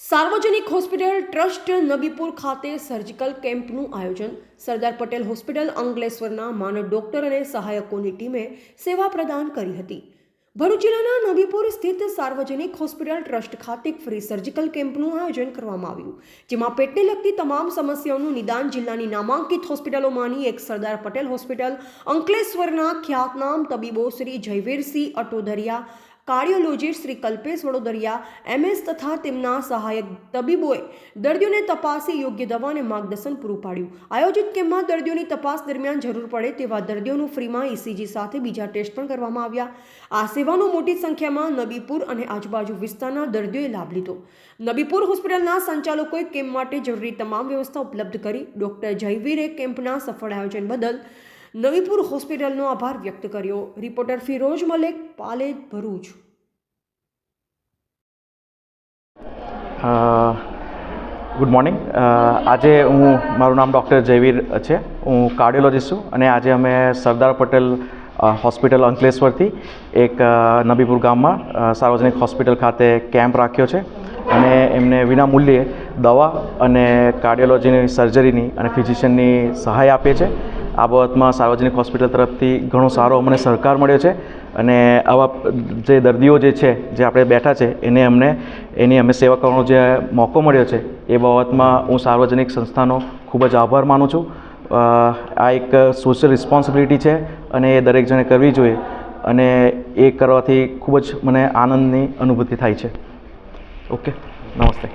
સાર્વજનિક hospital trust Nabipur ખાતે surgical કેમ્પનું આયોજન. સરદાર પટેલ હોસ્પિટલ અંકલેશ્વરના માનવ ડોક્ટર અને સહાયકોની ટીમે સેવા પ્રદાન કરી હતી. ભરૂચ જિલ્લાના નબીપુર સ્થિત સાર્વજનિક હોસ્પિટલ ટ્રસ્ટ ખાતે ફ્રી સર્જિકલ કેમ્પનું આયોજન કરવામાં આવ્યું, જેમાં પેટને લગતી તમામ સમસ્યાઓનું નિદાન જિલ્લાની નામાંકિત હોસ્પિટલોમાંની એક સરદાર પટેલ હોસ્પિટલ, અંકલેશ્વરના ખ્યાતનામ તબીબો શ્રી જયવીરસિંહ અટોદરિયા કાર્ડિયોલોજીસ્ટ શ્રી કલ્પેશ વડોદરિયા, એમએસ તથા તેમના સહાયક તબીબોએ દર્દીઓને તપાસી યોગ્ય દવા અને માર્ગદર્શન પૂરું પાડ્યું. આયોજિત કેમ્પમાં દર્દીઓની તપાસ દરમિયાન જરૂર પડે તેવા દર્દીઓનું ફ્રીમાં ઇસીજી સાથે બીજા ટેસ્ટ પણ કરવામાં આવ્યા. આ સેવાનો મોટી સંખ્યામાં નબીપુર અને આજુબાજુ વિસ્તારના દર્દીઓએ લાભ લીધો. નબીપુર હોસ્પિટલના સંચાલકોએ કેમ્પ માટે જરૂરી તમામ વ્યવસ્થા ઉપલબ્ધ કરી. ડોક્ટર જયવીરે કેમ્પના સફળ આયોજન બદલ નવીપુર હોસ્પિટલનો આભાર વ્યક્ત કર્યો. Reporter Firoz Malek, Palej, Bharuch. Good morning. આજે હું, મારું નામ ડૉક્ટર જયવીર છે. હું કાર્ડિયોલોજિસ્ટ છું અને આજે અમે સરદાર પટેલ હોસ્પિટલ અંકલેશ્વરથી એક નબીપુર ગામમાં સાર્વજનિક હોસ્પિટલ ખાતે કેમ્પ રાખ્યો છે. અને એમને વિના મૂલ્યે દવા અને કાર્ડિયોલોજીની સર્જરીની અને ફિઝિશિયનની સહાય આપીએ છે આ બાબતમાં સાર્વજનિક હોસ્પિટલ તરફથી ઘણો સારો અમને સહકાર મળ્યો છે અને આવા જે દર્દીઓ જે છે, જે આપણે બેઠા છે, એને અમને, એની અમે સેવા કરવાનો જે મોકો મળ્યો છે, એ બાબતમાં હું સાર્વજનિક સંસ્થાનો ખૂબ જ આભાર માનું છું. આ એક સોશિયલ રિસ્પોન્સિબિલિટી છે અને એ દરેક જણે કરવી જોઈએ અને એ કરવાથી ખૂબ જ મને આનંદની અનુભૂતિ થાય છે. ઓકે, નમસ્તે.